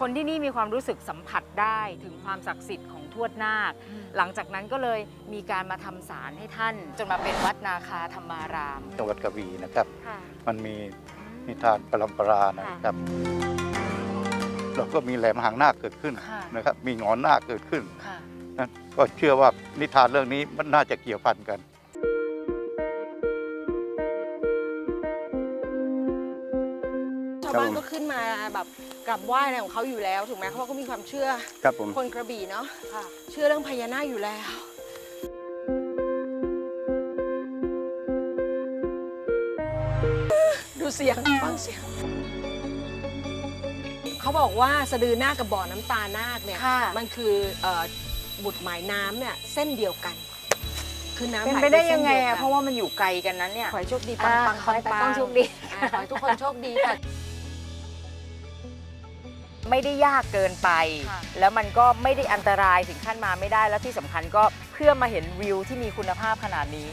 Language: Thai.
คนที่นี่มีความรู้สึกสัมผัสได้ถึงความศักดิ์สิทธิ์ของทวดนาค หลังจากนั้นก็เลยมีการมาทำศาลให้ท่าน จนมาเป็นวัดนาคาธรรมาราม จังหวัดกระบี่นะครับ ค่ะ มันมีนิทานปรำปรานะครับแล้วก็มีแหลมหางนาคเกิดขึ้นค่ะ นะครับ มีหงอนนาคเกิดขึ้นค่ะ นะก็เชื่อว่านิทานเรื่องนี้มันน่าจะเกี่ยวพันกัน ชาวบ้านก็ขึ้นมาแบบกราบไหว้อะไรของเขาอยู่แล้วถูกไหมเพราะว่าเขามีความเชื่อครับผม คนกระบี่เนาะค่ะเชื่อเรื่องพญานาคอยู่แล้ว ดูเสียงฟังเสียง เขาบอกว่าสะดือนาคกับบ่อน้ำตานาคเนี่ยค่ะ มันคือเอ่อบุตรหมายน้ำเนี่ยเส้นเดียวกัน คือน้ำเป็นหลไปได้ส้ยังไงดีวอะกันเพราะว่ามันอยู่ไกลกันนั้นเนี่ย ขอให้โชคดีปังปังอ่าขอให้ปังตากล้องโชคดีอ่าขอให้ทุกคนโชคดีค่ะ ไม่ได้ยากเกินไป ค่ะแล้วมันก็ไม่ได้อันตรายถึงขั้นมาไม่ได้แล้วที่สำคัญก็เพื่อมาเห็นวิวที่มีคุณภาพขนาดนี้